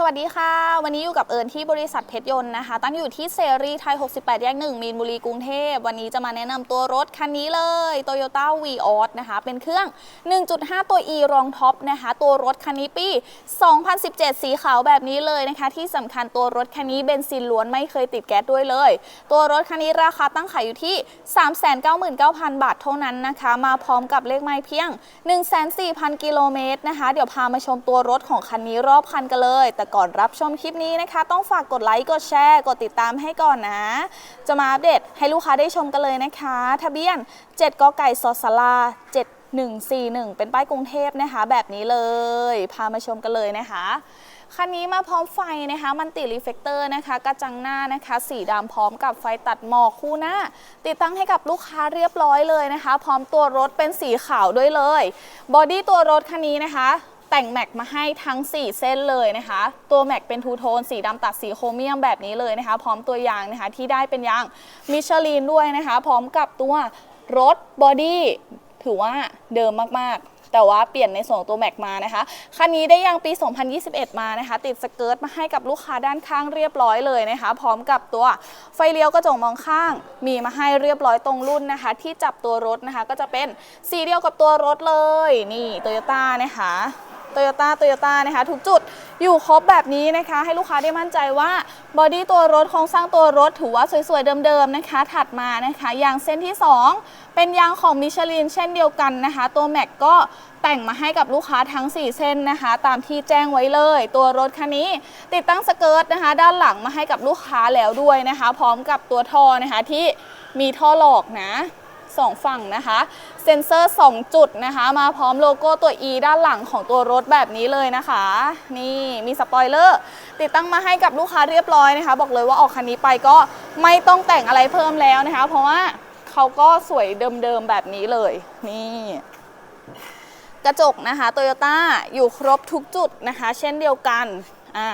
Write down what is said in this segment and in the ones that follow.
สวัสดีค่ะ วันนี้อยู่กับเอิญที่บริษัทเพชรยนต์นะคะ ตั้งอยู่ที่เซรีไทย 68 แยก 1 มีนบุรีกรุงเทพ วันนี้จะมาแนะนำตัวรถคันนี้เลย Toyota v ีออนะคะ เป็นเครื่อง 1.5 ตัว E รองท็อปนะคะ ตัวรถคันนี้ปี 2017 สีขาวแบบนี้เลยนะคะ ที่สำคัญตัวรถคันนี้เบนซินล้วนไม่เคยติดแก๊สด้วยเลย ตัวรถคันนี้ราคาตั้งขายอยู่ที่ 399,000 บาทเท่านั้นนะคะ มาพร้อมกับเลขไม้เพียง104,000 กิโลเมตรนะคะ เดี๋ยวพามาชมตัวรถของคันนี้รอบคันกันเลยแต่ก่อนรับชมคลิปนี้นะคะ ต้องฝากกดไลค์กดแชร์ กดติดตามให้ก่อนนะ จะมาอัปเดตให้ลูกค้าได้ชมกันเลยนะคะ ทะเบียน 7กไก่สอสลา 7141 เป็นป้ายกรุงเทพนะคะ แบบนี้เลย พามาชมกันเลยนะคะ คันนี้มาพร้อมไฟนะคะมันติรีเฟกเตอร์นะคะ กระจังหน้านะคะ สีดำพร้อมกับไฟตัดหมอกคู่หน้า ติดตั้งให้กับลูกค้าเรียบร้อยเลยนะคะ พร้อมตัวรถเป็นสีขาวด้วยเลย บอดี้ตัวรถคันนี้นะคะ แต่งแม็กมาให้ทั้ง 4 เส้นเลยนะคะ ตัวแม็กเป็นทูโทนสีดำตัดสีโครเมียมแบบนี้เลยนะคะ พร้อมตัวยางนะคะที่ได้เป็นยางมิชลินด้วยนะคะ พร้อมกับตัวรถบอดี้ถือว่าเดิมมากๆแต่ว่าเปลี่ยนในส่วนของตัวแม็กมานะคะ คันนี้ได้ยางปี 2021 มานะคะ ติดสเกิร์ตมาให้กับลูกค้าด้านข้างเรียบร้อยเลยนะคะ พร้อมกับตัวไฟเลี้ยวกระจกมองข้าง มีมาให้เรียบร้อยตรงรุ่นนะคะ ที่จับตัวรถนะคะ ก็จะเป็นสีเดียวกับตัวรถเลย นี่โตโยต้านะคะ โตโยต้าโตโยต้านะคะทุกจุดอยู่ครบแบบนี้นะคะ ให้ลูกค้าได้มั่นใจว่าบอดี้ตัวรถโครงสร้างตัวรถถือว่าสวยๆเดิมๆนะคะ ถัดมานะคะยางเส้นที่ 2 เป็นยางของมิชลินเช่นเดียวกันนะคะ ตัวแม็กก็แต่งมาให้กับลูกค้าทั้ง 4 เส้นนะคะ ตามที่แจ้งไว้เลย ตัวรถคันนี้ ติดตั้งสเกิร์ตนะคะ ด้านหลังมาให้กับลูกค้าแล้วด้วยนะคะ พร้อมกับตัวท่อนะคะที่มีท่อหลอกนะ สองฝั่งนะคะ เซ็นเซอร์ 2 จุดนะคะ มาพร้อมโลโก้ตัว E ด้านหลังของตัวรถแบบนี้เลยนะคะ นี่มีสปอยเลอร์ติดตั้งมาให้กับลูกค้าเรียบร้อยนะคะ บอกเลยว่าออกคันนี้ไปก็ไม่ต้องแต่งอะไรเพิ่มแล้วนะคะ เพราะว่าเขาก็สวยเดิมๆแบบนี้เลย นี่กระจกนะคะโตโยต้าอยู่ครบทุกจุดนะคะ เช่นเดียวกันอ่า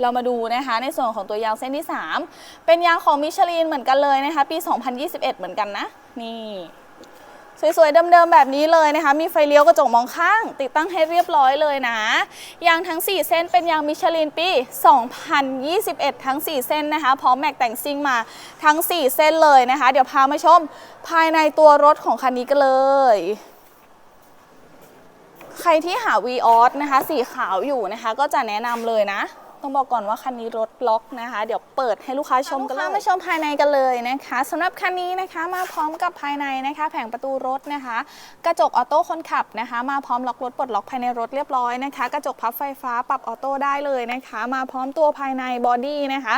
เรามาดูนะคะในส่วนของตัวยางเส้นที่ 3 เป็นยางของมิชลินเหมือนกันเลยนะคะ ปี 2021 เหมือนกันนะ นี่สวยๆ เดิมๆ แบบนี้เลยนะคะ มีไฟเลี้ยวกระจกมองข้าง ติดตั้งให้เรียบร้อยเลยนะ ยางทั้ง 4 เส้นเป็นยางมิชลินปี 2021 ทั้ง 4 เส้นนะคะ พร้อมแม็กแต่งซิ่งมาทั้ง 4 เส้นเลยนะคะ เดี๋ยวพามาชมภายในตัวรถของคันนี้กันเลยใครที่หา v ีออสนะคะ สีขาวอยู่นะคะ ก็จะแนะนำเลยนะ ต้องบอกก่อนว่าคันนี้รถล็อกนะคะ เดี๋ยวเปิดให้ลูกค้าชมกันเลยลูกค้ามาชมภายในกันเลยนะคะสำหรับคันนี้นะคะมาพร้อมกับภายในนะคะ แผงประตูรถนะคะ กระจกออโต้คนขับนะคะ มาพร้อมล็อกรถปลดล็อกภายในรถเรียบร้อยนะคะ กระจกพับไฟฟ้าปรับออโต้ได้เลยนะคะ มาพร้อมตัวภายในบอดี้นะคะ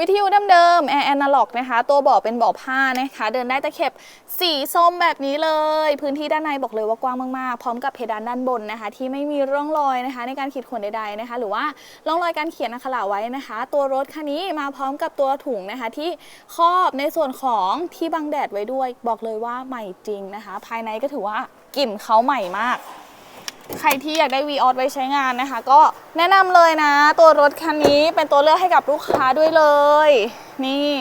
วิทยุเดิมๆแอร์แอนาล็อกนะคะ ตัวเบาะเป็นเบาะผ้านะคะ เดินได้ตะเข็บสีส้มแบบนี้เลย พื้นที่ด้านในบอกเลยว่ากว้างมากๆ พร้อมกับเพดานด้านบนนะคะ ที่ไม่มีร่องรอยนะคะ ในการขีดข่วนใดๆนะคะ หรือว่าร่องรอยการเขียนอักขระไว้นะคะ ตัวรถคันนี้มาพร้อมกับตัวถุงนะคะ ที่ครอบในส่วนของที่บังแดดไว้ด้วย บอกเลยว่าใหม่จริงนะคะ ภายในก็ถือว่ากลิ่นเขาใหม่มาก ใครที่อยากได้ v ีออไว้ใช้งานนะคะ ก็แนะนำเลยนะ ตัวรถคันนี้เป็นตัวเลือกให้กับลูกค้าด้วยเลย นี่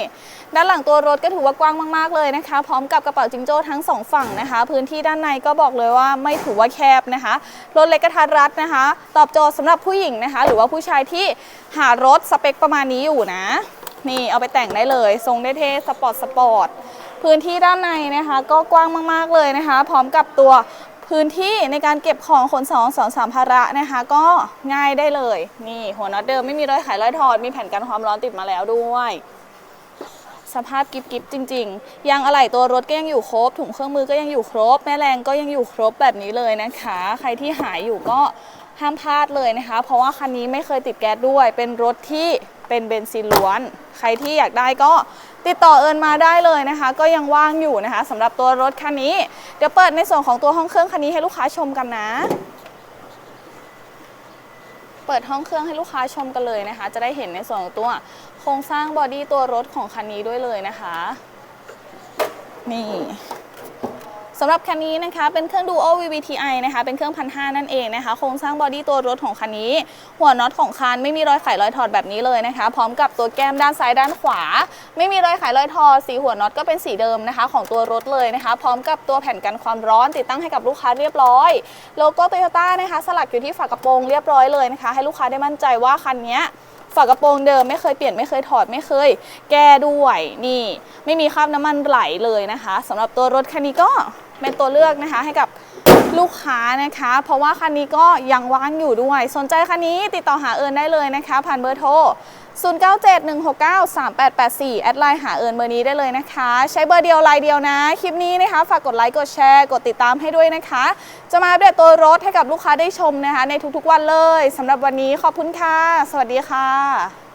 ด้านหลังตัวรถก็ถือว่ากว้างมากๆเลยนะคะ พร้อมกับกระเป๋าจิงโจ้ทั้งสองฝั่งนะคะ พื้นที่ด้านในก็บอกเลยว่าไม่ถือว่าแคบนะคะรถเล็กกระทัดรัดนะคะ ตอบโจทย์สำหรับผู้หญิงนะคะ หรือว่าผู้ชายที่หารถสเปคประมาณนี้อยู่นะ นี่เอาไปแต่งได้เลยทรงได้เท่สปอร์ตสปอร์ตพื้นที่ด้านในนะคะ ก็กว้างมากๆเลยนะคะ พร้อมกับตัว พื้นที่ในการเก็บของขนสองสองสามภาระนะคะ ก็ง่ายได้เลย นี่หัวน็อตเดิมไม่มีรอยขายรอยถอด มีแผ่นกันความร้อนติดมาแล้วด้วย สภาพกิบกิบจริง ๆ ยางอะไหล่ตัวรถก็ยังอยู่ครบ ถุงเครื่องมือก็ยังอยู่ครบ แม่แรงก็ยังอยู่ครบแบบนี้เลยนะคะ ใครที่หายอยู่ก็ห้ามพลาดเลยนะคะ เพราะว่าคันนี้ไม่เคยติดแก๊สด้วย เป็นรถที่ เป็นเบนซินล้วน ใครที่อยากได้ก็ติดต่อเอิญมาได้เลยนะคะ ก็ยังว่างอยู่นะคะสำหรับตัวรถคันนี้ เดี๋ยวเปิดในส่วนของตัวห้องเครื่องคันนี้ให้ลูกค้าชมกันนะ เปิดห้องเครื่องให้ลูกค้าชมกันเลยนะคะ จะได้เห็นในส่วนของตัวโครงสร้างบอดี้ตัวรถของคันนี้ด้วยเลยนะคะ นี่ สำหรับคันนี้นะคะเป็นเครื่อง Duo VVTi นะคะเป็นเครื่องพันห้านั่นเองนะคะโครงสร้างบอดี้ตัวรถของคันนี้ หัวน็อตของคันไม่มีรอยไขรอยถอดแบบนี้เลยนะคะ พร้อมกับตัวแก้มด้านซ้ายด้านขวา ไม่มีรอยไขรอยถอดสีหัวน็อตก็เป็นสีเดิมนะคะ ของตัวรถเลยนะคะ พร้อมกับตัวแผ่นกันความร้อนติดตั้งให้กับลูกค้าเรียบร้อยโลโก้โตโยต้านะคะ สลักอยู่ที่ฝากระโปรงเรียบร้อยเลยนะคะ ให้ลูกค้าได้มั่นใจว่าคันนี้ฝากระโปรงเดิมไม่เคยเปลี่ยนไม่เคยถอดไม่เคย แก้ด้วยนี่ ไม่มีคราบน้ำมันไหลเลยนะคะสำหรับตัวรถคันนี้ก็ เป็นตัวเลือกนะคะให้กับลูกค้านะคะ เพราะว่าคันนี้ก็ยังว่างอยู่ด้วย สนใจคันนี้ติดต่อหาเอิญได้เลยนะคะ ผ่านเบอร์โทร 0971693884 แอดไลน์หาเอิญเบอร์นี้ได้เลยนะคะ ใช้เบอร์เดียวไลน์เดียวนะ คลิปนี้นะคะ ฝากกดไลค์กดแชร์ กดติดตามให้ด้วยนะคะ จะมาอัปเดตตัวรถให้กับลูกค้าได้ชมนะคะ ในทุกๆวันเลยสำหรับวันนี้ขอบคุณค่ะ สวัสดีค่ะ